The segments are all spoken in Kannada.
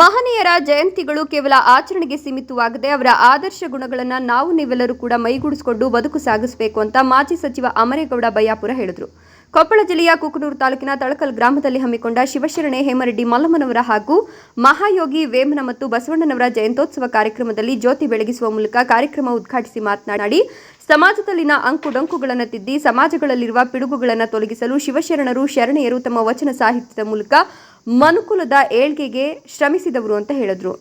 ಮಹನೀಯರ ಜಯಂತಿಗಳು ಕೇವಲ ಆಚರಣೆಗೆ ಸೀಮಿತವಾಗದೆ ಅವರ ಆದರ್ಶ ಗುಣಗಳನ್ನು ನಾವು ನೀವೆಲ್ಲರೂ ಕೂಡ ಮೈಗೂಡಿಸಿಕೊಂಡು ಬದುಕು ಸಾಗಿಸಬೇಕು ಅಂತ ಮಾಜಿ ಸಚಿವ ಅಮರೇಗೌಡ ಬಯ್ಯಾಪುರ ಹೇಳಿದರು. ಕೊಪ್ಪಳ ಜಿಲ್ಲೆಯ ಕುಕನೂರು ತಾಲೂಕಿನ ತಳಕಲ್ ಗ್ರಾಮದಲ್ಲಿ ಹಮ್ಮಿಕೊಂಡ ಶಿವಶರಣೆ ಹೇಮರೆಡ್ಡಿ ಮಲ್ಲಮ್ಮನವರ ಹಾಗೂ ಮಹಾಯೋಗಿ ವೇಮನ ಮತ್ತು ಬಸವಣ್ಣನವರ ಜಯಂತೋತ್ಸವ ಕಾರ್ಯಕ್ರಮದಲ್ಲಿ ಜ್ಯೋತಿ ಬೆಳಗಿಸುವ ಮೂಲಕ ಕಾರ್ಯಕ್ರಮ ಉದ್ಘಾಟಿಸಿ ಮಾತನಾಡಿ, ಸಮಾಜದಲ್ಲಿನ ಅಂಕುಡೊಂಕುಗಳನ್ನು ತಿದ್ದಿ, ಸಮಾಜಗಳಲ್ಲಿರುವ ಪಿಡುಗುಗಳನ್ನು ತೊಲಗಿಸಲು ಶಿವಶರಣರು ಶರಣೆಯರು ತಮ್ಮ ವಚನ ಸಾಹಿತ್ಯದ ಮೂಲಕ ಮನುಕುಲದ ಏಳ್ಗೆಗೆ ಶ್ರಮಿಸಿದವರು ಅಂತ ಹೇಳಿದ್ರು.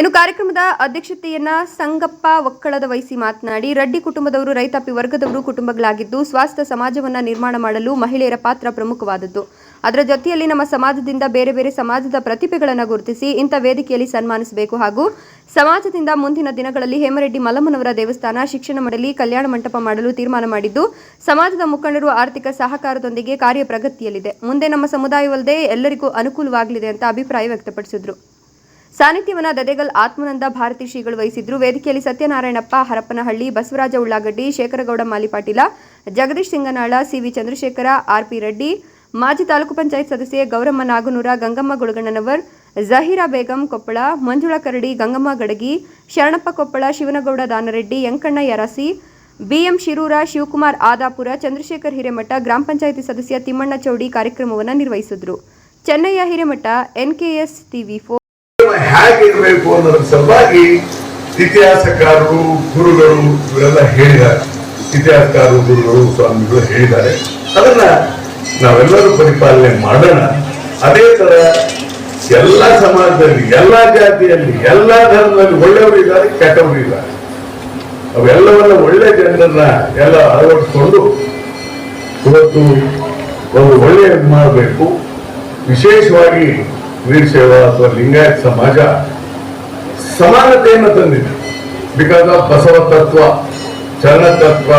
ಇನ್ನು ಕಾರ್ಯಕ್ರಮದ ಅಧ್ಯಕ್ಷತೆಯನ್ನ ಸಂಗಪ್ಪ ಒಕ್ಕಳದ ವಹಿಸಿ ಮಾತನಾಡಿ, ರೆಡ್ಡಿ ಕುಟುಂಬದವರು ರೈತಾಪಿ ವರ್ಗದವರು ಕುಟುಂಬಗಳಾಗಿದ್ದು ಸ್ವಾಸ್ಥ್ಯ ಸಮಾಜವನ್ನ ನಿರ್ಮಾಣ ಮಾಡಲು ಮಹಿಳೆಯರ ಪಾತ್ರ ಪ್ರಮುಖವಾದದ್ದು. ಅದರ ಜೊತೆಯಲ್ಲಿ ನಮ್ಮ ಸಮಾಜದಿಂದ ಬೇರೆ ಬೇರೆ ಸಮಾಜದ ಪ್ರತಿಭೆಗಳನ್ನು ಗುರುತಿಸಿ, ಇಂಥ ವೇದಿಕೆಯಲ್ಲಿ ಸನ್ಮಾನಿಸಬೇಕು ಹಾಗೂ ಸಮಾಜದಿಂದ ಮುಂದಿನ ದಿನಗಳಲ್ಲಿ ಹೇಮರೆಡ್ಡಿ ಮಲ್ಲಮ್ಮನವರ ದೇವಸ್ಥಾನ ಶಿಕ್ಷಣ ಮಂಡಳಿ, ಕಲ್ಯಾಣ ಮಂಟಪ ಮಾಡಲು ತೀರ್ಮಾನ ಮಾಡಿದ್ದು, ಸಮಾಜದ ಮುಖಂಡರು ಆರ್ಥಿಕ ಸಹಕಾರದೊಂದಿಗೆ ಕಾರ್ಯ ಪ್ರಗತಿಯಲ್ಲಿದೆ. ಮುಂದೆ ನಮ್ಮ ಸಮುದಾಯವಲ್ಲದೆ ಎಲ್ಲರಿಗೂ ಅನುಕೂಲವಾಗಲಿದೆ ಅಂತ ಅಭಿಪ್ರಾಯ ವ್ಯಕ್ತಪಡಿಸಿದರು. ಸಾನ್ನಿಧ್ಯವನ್ನ ದದೆಗಲ್ ಆತ್ಮನಂದ ಭಾರತಿ ಶ್ರೀಗಳು ವಹಿಸಿದ್ರು. ವೇದಿಕೆಯಲ್ಲಿ ಸತ್ಯನಾರಾಯಣಪ್ಪ, ಹರಪನಹಳ್ಳಿ, ಬಸವರಾಜ ಉಳ್ಳಾಗಡ್ಡಿ, ಶೇಖರಗೌಡ ಮಾಲಿಪಾಟೀಲ, ಜಗದೀಶ್ ಸಿಂಗನಾಳ, ಸಿವಿ ಚಂದ್ರಶೇಖರ, ಆರ್ಪಿ ರೆಡ್ಡಿ, ಮಾಜಿ ತಾಲೂಕು ಪಂಚಾಯತ್ ಸದಸ್ಯೆ ಗೌರಮ್ಮ ನಾಗನೂರ, ಗಂಗಮ್ಮ ಗುಳಗಣ್ಣನವರ್, ಜಹೀರಾ ಬೇಗಂ ಕೊಪ್ಪಳ, ಮಂಜುಳಾ ಕರಡಿ, ಗಂಗಮ್ಮ ಗಡಗಿ, ಶರಣಪ್ಪ ಕೊಪ್ಪಳ, ಶಿವನಗೌಡ ದಾನರೆಡ್ಡಿ ಯಂಕಣ್ಣ ಯರಸಿ, ಬಿಎಂ ಶಿರೂರ, ಶಿವಕುಮಾರ್ ಆದಾಪುರ, ಚಂದ್ರಶೇಖರ್ ಹಿರೇಮಠ ಗ್ರಾಮ ಪಂಚಾಯಿತಿ ಸದಸ್ಯ ತಿಮ್ಮಣ್ಣ ಚೌಡಿ ಕಾರ್ಯಕ್ರಮವನ್ನು ನಿರ್ವಹಿಸಿದ್ರು. Chennaiah Hiremath NKS TV four ಹೇಗಿರ್ಬೇಕು ಅನ್ನೋದ್ರ ಸಲುವಾಗಿ ಇತಿಹಾಸಕಾರರು, ಗುರುಗಳು ಇವರೆಲ್ಲ ಹೇಳಿದ್ದಾರೆ. ಇತಿಹಾಸಕಾರರು, ಗುರುಗಳು, ಸ್ವಾಮಿಗಳು ಹೇಳಿದ್ದಾರೆ. ಅದನ್ನ ನಾವೆಲ್ಲರೂ ಪರಿಪಾಲನೆ ಮಾಡೋಣ. ಅದೇ ತರ ಎಲ್ಲ ಸಮಾಜದಲ್ಲಿ, ಎಲ್ಲ ಜಾತಿಯಲ್ಲಿ, ಎಲ್ಲ ಧರ್ಮದಲ್ಲಿ ಒಳ್ಳೆಯವರು ಇದ್ದಾರೆ, ಕೆಟ್ಟವರು ಇದ್ದಾರೆ. ಅವೆಲ್ಲವನ್ನ ಒಳ್ಳೆ ಜನರನ್ನ ಎಲ್ಲ ಅಳವಡಿಸಿಕೊಂಡು ಇವತ್ತು ಒಂದು ಒಳ್ಳೆಯದು ಮಾಡಬೇಕು. ವಿಶೇಷವಾಗಿ ವೀರಶೈವ ಅಥವಾ ಲಿಂಗಾಯತ್ ಸಮಾಜ ಸಮಾನತೆಯನ್ನು ತಂದಿದೆ. ಬಿಕಾಸ್ ಆಫ್ ಬಸವ ತತ್ವ, ಚರಣ ತತ್ವ,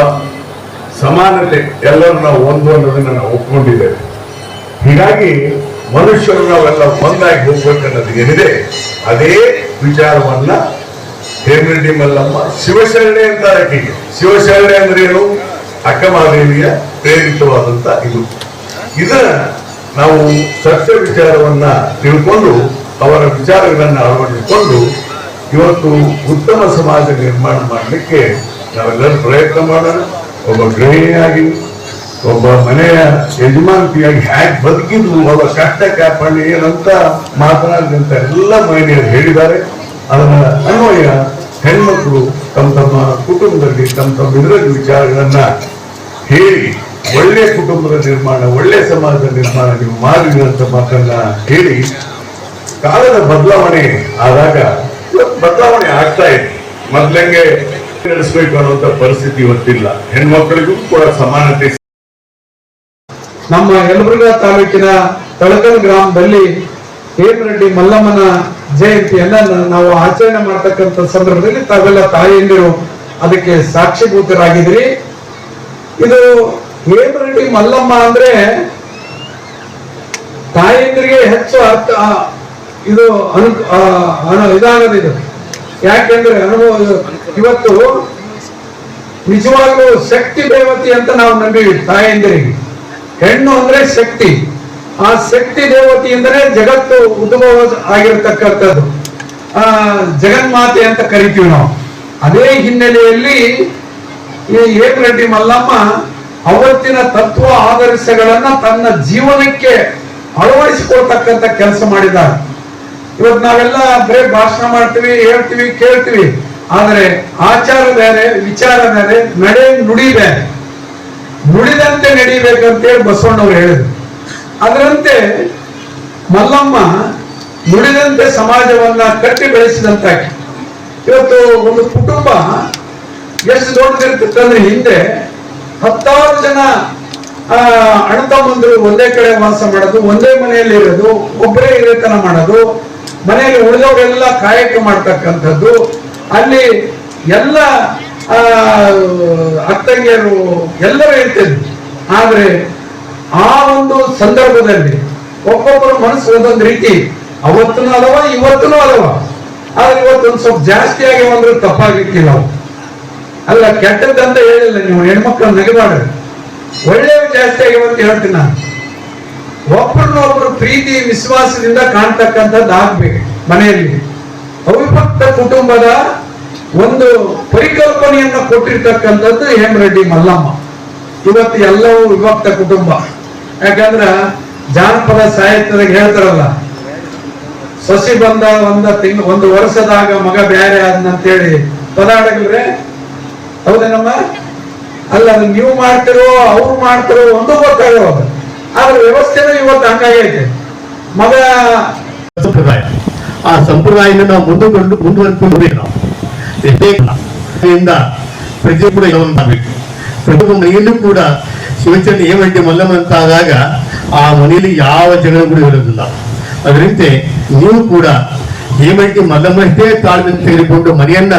ಸಮಾನತೆ ಎಲ್ಲರೂ ನಾವು ಒಂದು ಅನ್ನೋದನ್ನ ನಾವು ಒಪ್ಕೊಂಡಿದ್ದೇವೆ. ಹೀಗಾಗಿ ಮನುಷ್ಯರು ನಾವೆಲ್ಲ ಒಂದಾಗಿ ಹೋಗ್ಬೇಕನ್ನೋದು ಏನಿದೆ? ಅದೇ ವಿಚಾರವನ್ನ ಹೇಮರೆಡ್ಡಿ ಮಲ್ಲಮ್ಮ ಶಿವಶರಣೆ ಅಂತ ಆಕೆಗೆ ಶಿವಶರಣೆ ಅಂದ್ರೆ ಏನು? ಅಕ್ಕಮಹಾದೇವಿಯ ಪ್ರೇರಿತವಾದಂತ ಇದು. ಇದನ್ನ ನಾವು ಸತ್ಯ ವಿಚಾರವನ್ನ ತಿಳ್ಕೊಂಡು ಅವರ ವಿಚಾರಗಳನ್ನು ಅಳವಡಿಸಿಕೊಂಡು ಇವತ್ತು ಉತ್ತಮ ಸಮಾಜ ನಿರ್ಮಾಣ ಮಾಡಲಿಕ್ಕೆ ನಾವೆಲ್ಲರೂ ಪ್ರಯತ್ನ ಮಾಡೋಣ. ಒಬ್ಬ ಗೃಹಿಣಿಯಾಗಿ ಒಬ್ಬ ಮನೆಯ ಯಜಮಾನತಿಯಾಗಿ ಹ್ಯಾಕ್ ಬದುಕಿದ್ರು ಅವರ ಕಷ್ಟ ಕಾಪಾಡಿ ಏನಂತ ಮಾತನಾಡಿದಂತ ಎಲ್ಲ ಮಹಿಳೆಯರು ಹೇಳಿದ್ದಾರೆ. ಅದರ ಅನ್ವಯ ಹೆಣ್ಮಕ್ಳು ತಮ್ಮ ತಮ್ಮ ಕುಟುಂಬದಲ್ಲಿ ತಮ್ಮ ತಮ್ಮ ಇದರಲ್ಲಿ ವಿಚಾರಗಳನ್ನ ಹೇಳಿ ಒಳ್ಳೆ ಕುಟುಂಬದ ನಿರ್ಮಾಣ, ಒಳ್ಳೆ ಸಮಾಜದ ನಿರ್ಮಾಣ, ನೀವು ಮಾಡಿರಿ ಅಂತ ಮಾತನ್ನ ಹೇಳಿ ಕಾಲದ ಬದಲಾವಣೆ ಆದಾಗ ಬದಲಾವಣೆ ಆಗ್ತಾ ಇದೆ. ಮೊದ್ಲಂಗೆ ನಡೆಸಬೇಕು ಅನ್ನುವಂತ ಪರಿಸ್ಥಿತಿ ಇವತ್ತಿಲ್ಲ. ಹೆಣ್ಮಕ್ಳಿಗೂ ಕೂಡ ಸಮಾನತೆ ನಮ್ಮ ಯಲಬುರ್ಗಾ ತಾಲೂಕಿನ ತಳಕಲ್ ಗ್ರಾಮದಲ್ಲಿ ಹೇಮರೆಡ್ಡಿ ಮಲ್ಲಮ್ಮನ ಜಯಂತಿಯನ್ನ ನಾವು ಆಚರಣೆ ಮಾಡ್ತಕ್ಕಂಥ ಸಂದರ್ಭದಲ್ಲಿ ತಾವೆಲ್ಲ ತಾಯಿಯಂದಿರು ಅದಕ್ಕೆ ಸಾಕ್ಷಿಭೂತರಾಗಿದ್ರಿ ಇದು ಹೇಮರೆಡ್ಡಿ ಮಲ್ಲಮ್ಮ ಅಂದ್ರೆ ತಾಯಂದ್ರಿಗೆ ಹೆಚ್ಚು ಅರ್ಥ ಇದು ಅನು ಇದಾಗದು ಇದು. ಯಾಕೆಂದ್ರೆ ಅನುಭವ ಇವತ್ತು ನಿಜವಾಗ್ಲೂ ಶಕ್ತಿ ದೇವತೆ ಅಂತ ನಾವು ನಂಬಿವಿ ತಾಯಂದಿರಿಗೆ. ಹೆಣ್ಣು ಅಂದ್ರೆ ಶಕ್ತಿ. ಆ ಶಕ್ತಿ ದೇವತೆಯಿಂದನೇ ಜಗತ್ತು ಉದ್ಭವ ಆಗಿರ್ತಕ್ಕಂಥದ್ದು. ಆ, ಜಗನ್ಮಾತೆ ಅಂತ ಕರಿತೀವಿ ನಾವು. ಅದೇ ಹಿನ್ನೆಲೆಯಲ್ಲಿ ಈ ಏಕರೆಡ್ಡಿ ಮಲ್ಲಮ್ಮ ಅವತ್ತಿನ ತತ್ವ ಆದರ್ಶಗಳನ್ನ ತನ್ನ ಜೀವನಕ್ಕೆ ಅಳವಡಿಸಿಕೊಳ್ತಕ್ಕಂಥ ಕೆಲಸ ಮಾಡಿದ್ದಾರೆ. ಇವತ್ತು ನಾವೆಲ್ಲ ಬೇರೆ ಭಾಷಣ ಮಾಡ್ತೀವಿ, ಹೇಳ್ತೀವಿ, ಕೇಳ್ತೀವಿ. ಆದರೆ ಆಚಾರ ಬೇರೆ, ವಿಚಾರ ಬೇರೆ, ನಡೆ ನುಡಿ ಬೇರೆ. ನುಡಿದಂತೆ ನಡಿಬೇಕಂತೇಳಿ ಬಸವಣ್ಣವ್ರು ಹೇಳಿದ್ರು. ಅದರಂತೆ ಮಲ್ಲಮ್ಮ ನುಡಿದಂತೆ ಸಮಾಜವನ್ನ ಕಟ್ಟಿ ಬೆಳೆಸಿದಂತ ಇವತ್ತು ಒಂದು ಕುಟುಂಬ ಎಷ್ಟು ದೊಡ್ಡದಿರ್ತಂದ್ರೆ ಹಿಂದೆ ಹತ್ತಾರು ಜನ ಆ, ಅಣ್ಣ ತಮ್ಮಂದಿರು ಒಂದೇ ಕಡೆ ವಾಸ ಮಾಡೋದು ಒಂದೇ ಮನೆಯಲ್ಲಿ ಇರೋದು ಒಬ್ಬರೇ ಹಿರೇತನ ಮಾಡೋದು ಮನೆಯಲ್ಲಿ ಉಳಿದವರೆಲ್ಲ ಕಾಯಕ ಮಾಡ್ತಕ್ಕಂಥದ್ದು. ಅಲ್ಲಿ ಎಲ್ಲ ಅತ್ತಂಗಿಯರು ಎಲ್ಲರೂ ಇರ್ತಿದ್ರು ಆದರೆ ಆ ಒಂದು ಸಂದರ್ಭದಲ್ಲಿ ಒಬ್ಬೊಬ್ಬರ ಮನಸ್ಸು ಒಂದೊಂದು ರೀತಿ ಅವತ್ತೂ ಅಲವ ಇವತ್ತೂ ಅಲವ ಆದ್ರೆ ಇವತ್ತೊಂದು ಸ್ವಲ್ಪ ಜಾಸ್ತಿ ಆಗಿ ಅಂದ್ರೆ ತಪ್ಪಾಗಿಕ್ಕಿಲ್ಲ ಅವು ಅಲ್ಲ, ಕೆಟ್ಟದ್ದಂತ ಹೇಳಿಲ್ಲ ನೀವು. ಹೆಣ್ಮಕ್ಳು ನಗಬಾರ್ದು. ಒಳ್ಳೆಯವು ಜಾಸ್ತಿ ಆಗಿವೆ ಅಂತ ಹೇಳ್ತೀನಿ ನಾನು. ಒಬ್ರನ್ನೊಬ್ರು ಪ್ರೀತಿ, ವಿಶ್ವಾಸದಿಂದ ಕಾಣ್ತಕ್ಕಂಥದ್ದು ಆಗ್ಬೇಕು ಮನೆಯಲ್ಲಿ. ಅವಿಭಕ್ತ ಕುಟುಂಬದ ಒಂದು ಪರಿಕಲ್ಪನೆಯನ್ನ ಕೊಟ್ಟಿರ್ತಕ್ಕಂಥದ್ದು ಹೇಮರೆಡ್ಡಿ ಮಲ್ಲಮ್ಮ. ಇವತ್ತು ಎಲ್ಲವೂ ವಿಭಕ್ತ ಕುಟುಂಬ. ಯಾಕಂದ್ರ ಜಾನಪದ ಸಾಹಿತ್ಯದಾಗ ಹೇಳ್ತಾರಲ್ಲ, ಸಸಿ ಬಂದ ಒಂದ ತಿಂಗ್, ಒಂದು ವರ್ಷದಾಗ ಮಗ ಬ್ಯಾರೆ ಆದ್ನಂತೇಳಿ. ಪದಾಡಗಲ್ರೆ ಹೌದೇನಮ್ಮ ಅಲ್ಲ ನೀವು ಮಾಡ್ತಿರೋ, ಅವ್ರು ಮಾಡ್ತಿರೋ ಒಂದು ಗೊತ್ತಾಗೋ ಆದ್ರೆ ವ್ಯವಸ್ಥೆನೂ ಇವತ್ತು ಹಂಗಾಗೈತೆ ಮಗ ಸಂಪ್ರದಾಯ. ಆ ಸಂಪ್ರದಾಯನ ನಾವು ಮುಂದುಕೊಂಡು ಮುಂದುವರೆದುಕೊಂಡು ನಾವು. ಎಷ್ಟೇ ಪ್ರತಿ ಕೂಡ ಪ್ರತಿಯೊಬ್ಬ ಮನೆಯಲ್ಲೂ ಕೂಡ ಶಿವಚಂದ್ರ ಏಮಂಟಿ ಮಲ್ಲಮ್ಮ ಅಂತ ಆದಾಗ ಆ ಮನೆಯಲ್ಲಿ ಯಾವ ಜಗಳ ಕೂಡ ಇರೋದಿಲ್ಲ. ಅದರಂತೆ ನೀವು ಕೂಡ ಹೇಮಂಟಿ ಮಲ್ಲಮ್ಮಷ್ಟೇ ತಾಳ್ಮೆ ತೆಗೆದುಕೊಂಡು ಮನೆಯನ್ನ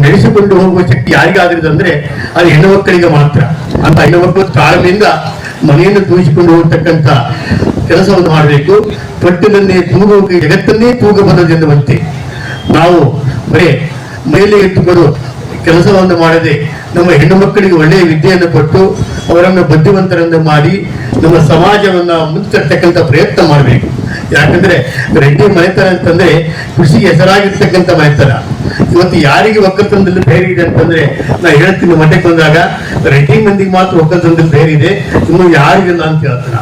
ನಡೆಸಿಕೊಂಡು ಹೋಗುವ ಶಕ್ತಿ ಯಾರಿಗಾದ್ರಿದೆ ಅಂದ್ರೆ ಅದು ಹೆಣ್ಣು ಮಕ್ಕಳಿಗೆ ಮಾತ್ರ. ಅಂತ ಹೆಣ್ಣು ಮಕ್ಕಳು ತಾಳ್ಮೆಯಿಂದ ಮನೆಯನ್ನು ತೂಗಿಸಿಕೊಂಡು ಹೋಗ್ತಕ್ಕಂಥ ಕೆಲಸವನ್ನು ಮಾಡಬೇಕು. ಪಟ್ಟದನ್ನೇ ತೂಗುವ ಜಗತ್ತನ್ನೇ ತೂಗಬಲ್ಲದೆನ್ನುವಂತೆ ನಾವು ಬರೇ ಮೇಲೆ ಇಟ್ಟುಕೊಂಡು ಕೆಲಸವನ್ನು ಮಾಡದೆ ನಮ್ಮ ಹೆಣ್ಣು ಮಕ್ಕಳಿಗೆ ಒಳ್ಳೆಯ ವಿದ್ಯೆಯನ್ನು ಕೊಟ್ಟು ಅವರನ್ನು ಬುದ್ಧಿವಂತರನ್ನು ಮಾಡಿ ನಮ್ಮ ಸಮಾಜವನ್ನ ಮುನ್ತರ್ತಕ್ಕಂಥ ಪ್ರಯತ್ನ ಮಾಡಬೇಕು. ಯಾಕಂದ್ರೆ ರೆಡ್ಡಿ ಮನೆತನ ಅಂತಂದ್ರೆ ಕೃಷಿಗೆ ಹೆಸರಾಗಿರ್ತಕ್ಕಂಥ ಮನೆತನ. ಇವತ್ತು ಯಾರಿಗೆ ಒಕ್ಕಲ್ತನದಲ್ಲಿ ಬೇರೆ ಇದೆ ಅಂತಂದ್ರೆ ನಾ ಹೇಳ್ತೀನಿ, ಮಠಕ್ಕೆ ಬಂದಾಗ. ರೆಟಿಂಗ್ ಮಂದಿಗೆ ಮಾತ್ರ ಒಕ್ಕಲ್ತನದಲ್ಲಿ ಬೇರೆ ಇದೆ. ಇನ್ನು ಯಾರಿಗಿಲ್ಲ ಅಂತ ಹೇಳ್ತಾನ